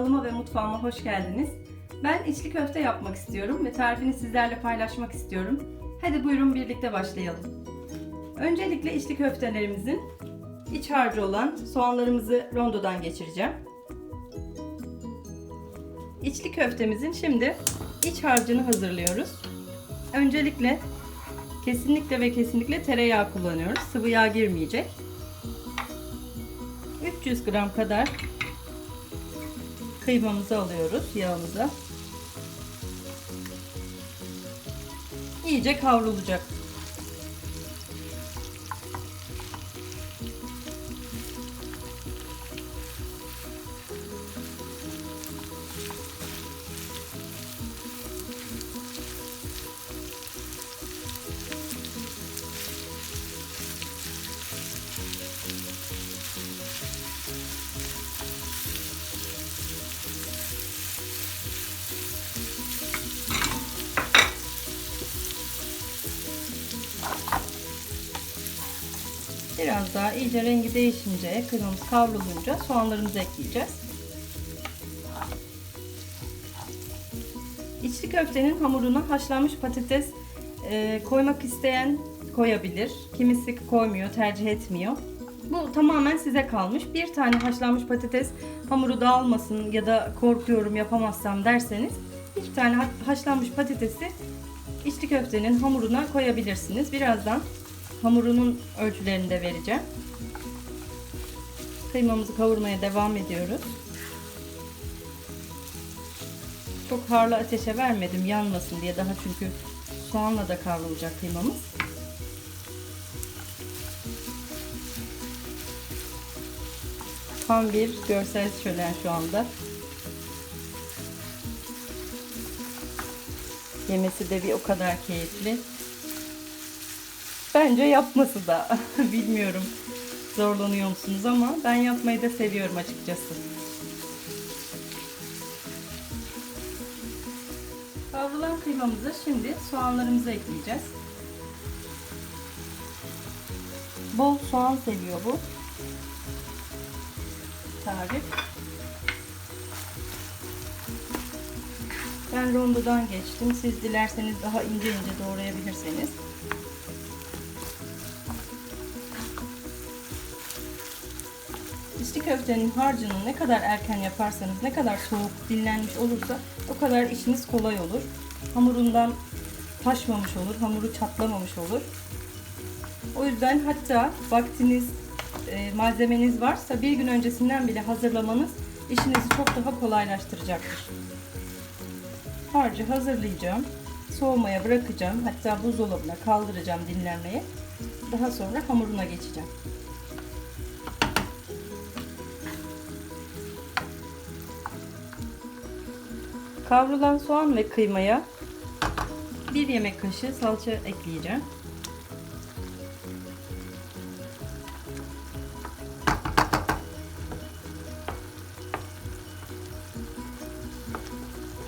Kanalıma ve mutfağıma hoş geldiniz. Ben içli köfte yapmak istiyorum ve tarifini sizlerle paylaşmak istiyorum. Hadi buyurun birlikte başlayalım. Öncelikle içli köftelerimizin iç harcı olan soğanlarımızı rondodan geçireceğim. İçli köftemizin şimdi iç harcını hazırlıyoruz. Öncelikle kesinlikle ve kesinlikle tereyağı kullanıyoruz. Sıvı yağ girmeyecek. 300 gram kadar kıymamızı alıyoruz yağımıza. İyice kavrulacak. Biraz daha iyice rengi değişince, kıymamız kavrulunca soğanlarımızı ekleyeceğiz. İçli köftenin hamuruna haşlanmış patates e, koymak isteyen koyabilir. Kimisi koymuyor, tercih etmiyor. Bu tamamen size kalmış. Bir tane haşlanmış patates hamuru dağılmasın ya da korkuyorum yapamazsam derseniz bir tane haşlanmış patatesi içli köftenin hamuruna koyabilirsiniz. Birazdan hamurunun ölçülerini de vereceğim. Kıymamızı kavurmaya devam ediyoruz. Çok harlı ateşe vermedim yanmasın diye daha çünkü soğanla da kavrulacak kıymamız. Tam bir görsel şölen şu anda. Yemesi de bir o kadar keyifli. Bence yapması da. Bilmiyorum zorlanıyor musunuz ama ben yapmayı da seviyorum açıkçası. Kavrulan kıymamızı şimdi soğanlarımıza ekleyeceğiz. Bol soğan seviyor bu tarif. Ben rondodan geçtim. Siz dilerseniz daha ince ince doğrayabilirseniz. İçli köftenin harcını ne kadar erken yaparsanız, ne kadar soğuk dinlenmiş olursa o kadar işiniz kolay olur. Hamurundan taşmamış olur, hamuru çatlamamış olur. O yüzden hatta vaktiniz, e, malzemeniz varsa bir gün öncesinden bile hazırlamanız işinizi çok daha kolaylaştıracaktır. Harcı hazırlayacağım. Soğumaya bırakacağım. Hatta buzdolabına kaldıracağım dinlenmeye. Daha sonra hamuruna geçeceğim. Kavrulan soğan ve kıymaya bir yemek kaşığı salça ekleyeceğim.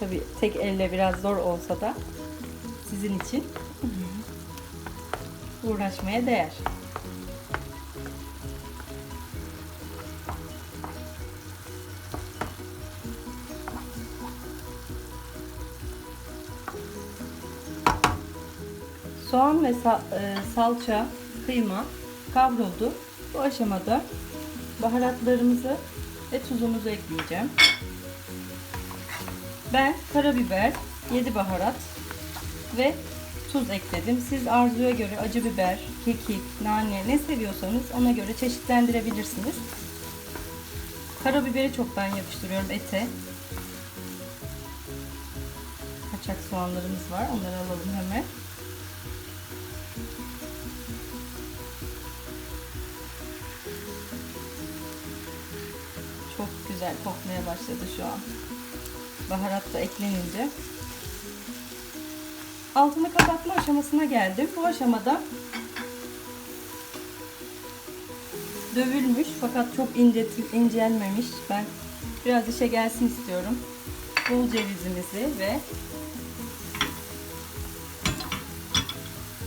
Tabi tek elle biraz zor olsa da sizin için uğraşmaya değer. Soğan ve salça, kıyma kavruldu. Bu aşamada baharatlarımızı ve tuzumuzu ekleyeceğim. Ben karabiber, 7 baharat ve tuz ekledim. Siz arzuya göre acı biber, kekik, nane ne seviyorsanız ona göre çeşitlendirebilirsiniz. Karabiberi çok ben yapıştırıyorum ete. Kaçak soğanlarımız var. Onları alalım hemen. Güzel kokmaya başladı şu an. Baharat da eklenince. Altını kapatma aşamasına geldim. Bu aşamada dövülmüş fakat çok ince, incelmemiş. Ben biraz işe gelsin istiyorum. Bol cevizimizi ve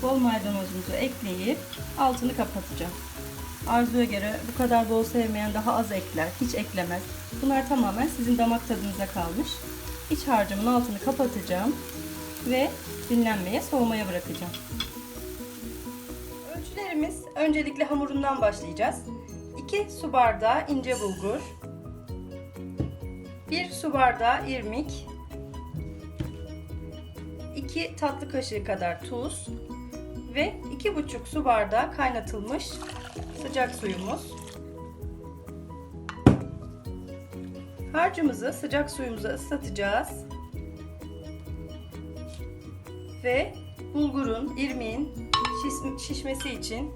bol maydanozumuzu ekleyip altını kapatacağım. Arzuya göre bu kadar bol sevmeyen daha az ekler, hiç eklemez. Bunlar tamamen sizin damak tadınıza kalmış. İç harcımın altını kapatacağım ve dinlenmeye, soğumaya bırakacağım. Ölçülerimiz öncelikle hamurundan başlayacağız. 2 su bardağı ince bulgur, 1 su bardağı irmik, 2 tatlı kaşığı kadar tuz ve 2,5 su bardağı kaynatılmış sıcak suyumuz. Harcımızı sıcak suyumuza ıslatacağız. Ve bulgurun, irmiğin şiş- şişmesi için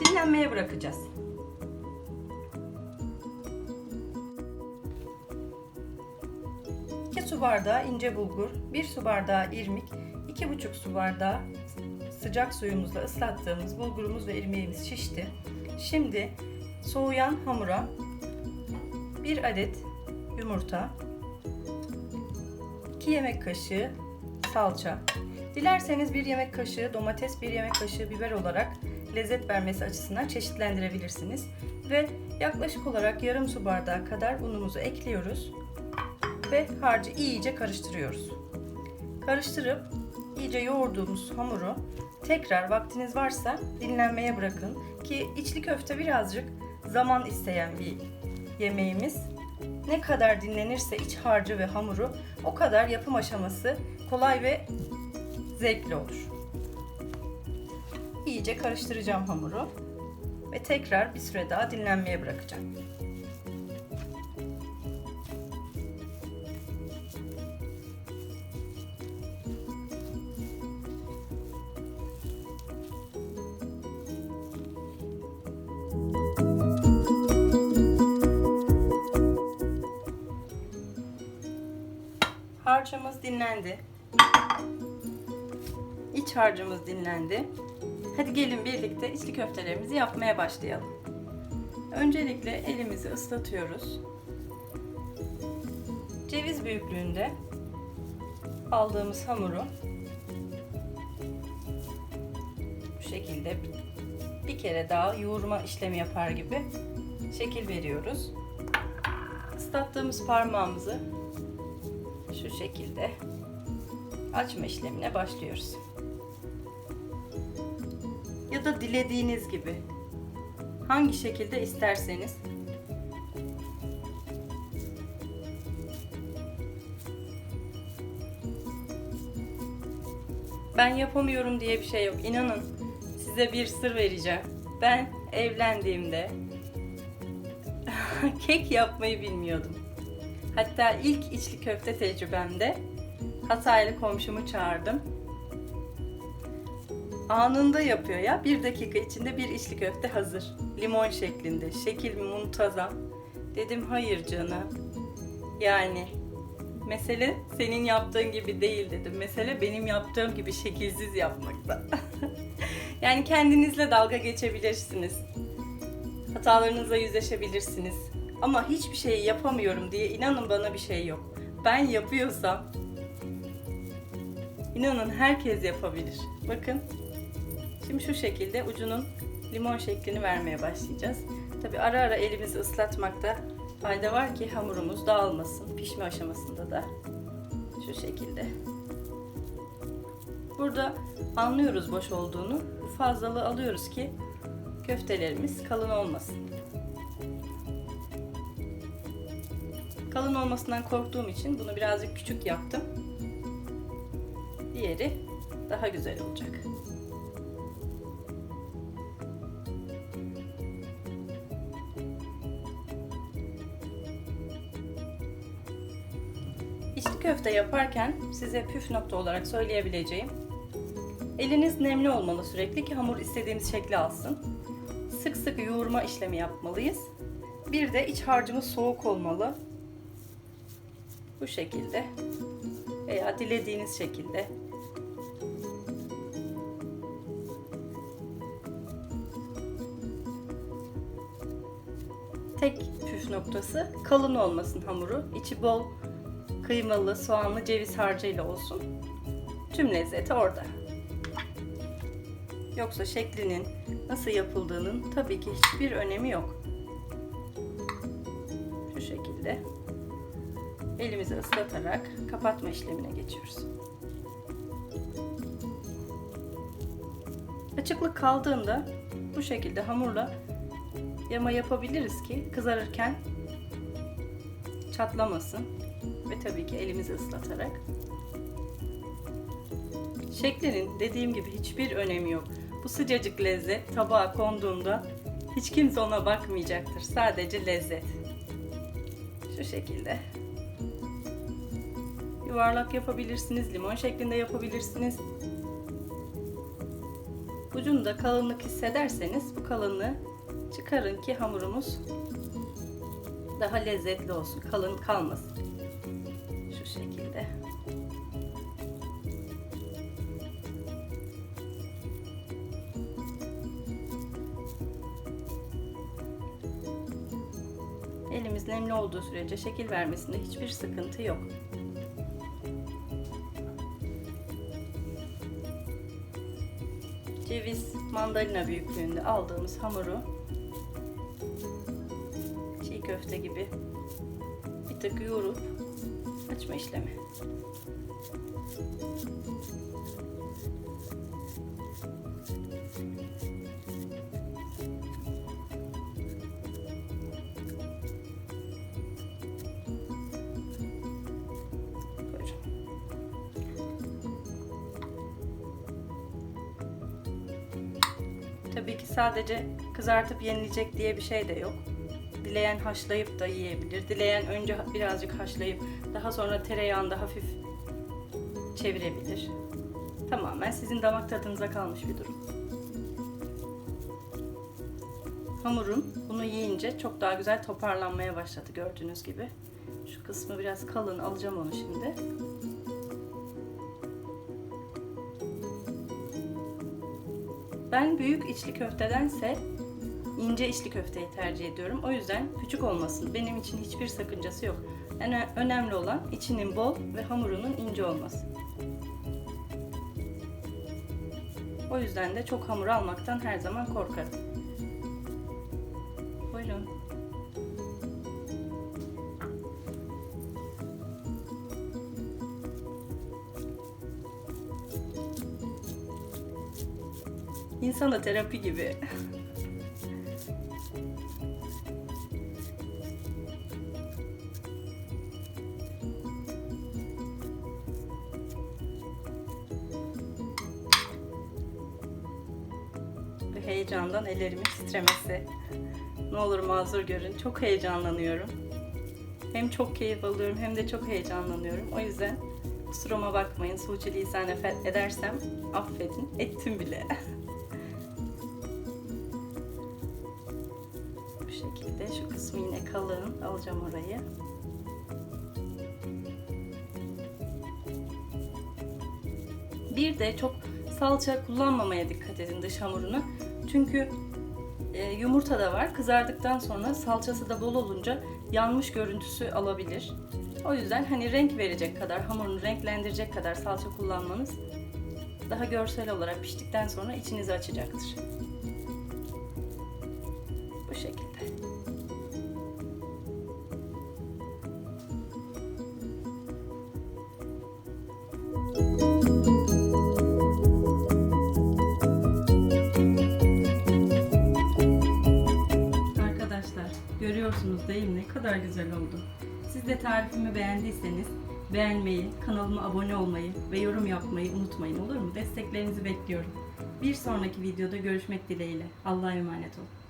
dinlenmeye bırakacağız. Su bardağı ince bulgur, 1 su bardağı irmik, 2,5 su bardağı sıcak suyumuzla ıslattığımız bulgurumuz ve irmiğimiz şişti. Şimdi soğuyan hamura 1 adet yumurta, 2 yemek kaşığı salça, dilerseniz 1 yemek kaşığı domates, 1 yemek kaşığı biber olarak lezzet vermesi açısından çeşitlendirebilirsiniz. Ve yaklaşık olarak yarım su bardağı kadar unumuzu ekliyoruz ve harcı iyice karıştırıyoruz. Karıştırıp iyice yoğurduğumuz hamuru tekrar vaktiniz varsa dinlenmeye bırakın ki içli köfte birazcık zaman isteyen bir yemeğimiz. Ne kadar dinlenirse iç harcı ve hamuru o kadar yapım aşaması kolay ve zevkli olur. İyice karıştıracağım hamuru ve tekrar bir süre daha dinlenmeye bırakacağım. Harcımız dinlendi. İç harcımız dinlendi. Hadi gelin birlikte içli köftelerimizi yapmaya başlayalım. Öncelikle elimizi ıslatıyoruz. Ceviz büyüklüğünde aldığımız hamuru bu şekilde bir kere daha yoğurma işlemi yapar gibi şekil veriyoruz. Islattığımız parmağımızı şekilde açma işlemine başlıyoruz. Ya da dilediğiniz gibi hangi şekilde isterseniz Ben yapamıyorum diye bir şey yok. İnanın size bir sır vereceğim. Ben evlendiğimde kek yapmayı bilmiyordum. Hatta ilk içli köfte tecrübemde Hataylı komşumu çağırdım. Anında yapıyor ya. Bir dakika içinde bir içli köfte hazır. Limon şeklinde. Şekil muntazam. Dedim hayır canım. Yani mesele senin yaptığın gibi değil dedim. Mesele benim yaptığım gibi şekilsiz yapmakta. yani kendinizle dalga geçebilirsiniz. Hatalarınızla yüzleşebilirsiniz. Ama hiçbir şeyi yapamıyorum diye inanın bana bir şey yok. Ben yapıyorsam inanın herkes yapabilir. Bakın. Şimdi şu şekilde ucunun limon şeklini vermeye başlayacağız. Tabi ara ara elimizi ıslatmakta fayda var ki hamurumuz dağılmasın. Pişme aşamasında da şu şekilde. Burada anlıyoruz boş olduğunu. Fazlalığı alıyoruz ki köftelerimiz kalın olmasın. Kalın olmasından korktuğum için bunu birazcık küçük yaptım. Diğeri daha güzel olacak. İçli köfte yaparken size püf nokta olarak söyleyebileceğim. Eliniz nemli olmalı sürekli ki hamur istediğimiz şekli alsın. Sık sık yoğurma işlemi yapmalıyız. Bir de iç harcımız soğuk olmalı. Bu şekilde veya dilediğiniz şekilde tek püf noktası kalın olmasın hamuru. İçi bol kıymalı, soğanlı, ceviz harcıyla olsun. Tüm lezzeti orada. yoksa şeklinin nasıl yapıldığının tabii ki hiçbir önemi yok. Islatarak kapatma işlemine geçiyoruz. Açıklık kaldığında bu şekilde hamurla yama yapabiliriz ki kızarırken çatlamasın ve tabii ki elimizi ıslatarak. Şeklinin dediğim gibi hiçbir önemi yok. Bu sıcacık lezzet tabağa konduğunda hiç kimse ona bakmayacaktır. Sadece lezzet. Şu şekilde. Yuvarlak yapabilirsiniz, limon şeklinde yapabilirsiniz. Ucunda kalınlık hissederseniz bu kalınlığı çıkarın ki hamurumuz daha lezzetli olsun. Kalın kalmasın. Şu şekilde. Elimiz nemli olduğu sürece şekil vermesinde hiçbir sıkıntı yok. Ceviz, mandalina büyüklüğünde aldığımız hamuru çiğ köfte gibi bir tık yoğurup açma işlemi. Tabii ki sadece kızartıp yenilecek diye bir şey de yok. Dileyen haşlayıp da yiyebilir. Dileyen önce birazcık haşlayıp daha sonra tereyağında hafif çevirebilir. Tamamen sizin damak tadınıza kalmış bir durum. Hamurum bunu yiyince çok daha güzel toparlanmaya başladı gördüğünüz gibi. Şu kısmı biraz kalın alacağım onu şimdi. Ben büyük içli köftedense ince içli köfteyi tercih ediyorum. O yüzden küçük olmasın. Benim için hiçbir sakıncası yok. Yani önemli olan içinin bol ve hamurunun ince olması. O yüzden de çok hamur almaktan her zaman korkarım. İnsana terapi gibi. Heyecandan ellerimin titremesi. Ne olur mazur görün. Çok heyecanlanıyorum. Hem çok keyif alıyorum hem de çok heyecanlanıyorum. O yüzden kusuruma bakmayın. Suçu lisan edersem affedin. Ettim bile. Alacağım orayı. Bir de çok salça kullanmamaya dikkat edin dış hamurunu. Çünkü e, yumurta da var. Kızardıktan sonra salçası da bol olunca yanmış görüntüsü alabilir. O yüzden hani renk verecek kadar, hamurunu renklendirecek kadar salça kullanmanız daha görsel olarak piştikten sonra içinizi açacaktır. Arkadaşlar görüyorsunuz değil mi ne kadar güzel oldu. Siz de tarifimi beğendiyseniz beğenmeyi, kanalıma abone olmayı ve yorum yapmayı unutmayın olur mu? Desteklerinizi bekliyorum. Bir sonraki videoda görüşmek dileğiyle. Allah'a emanet olun.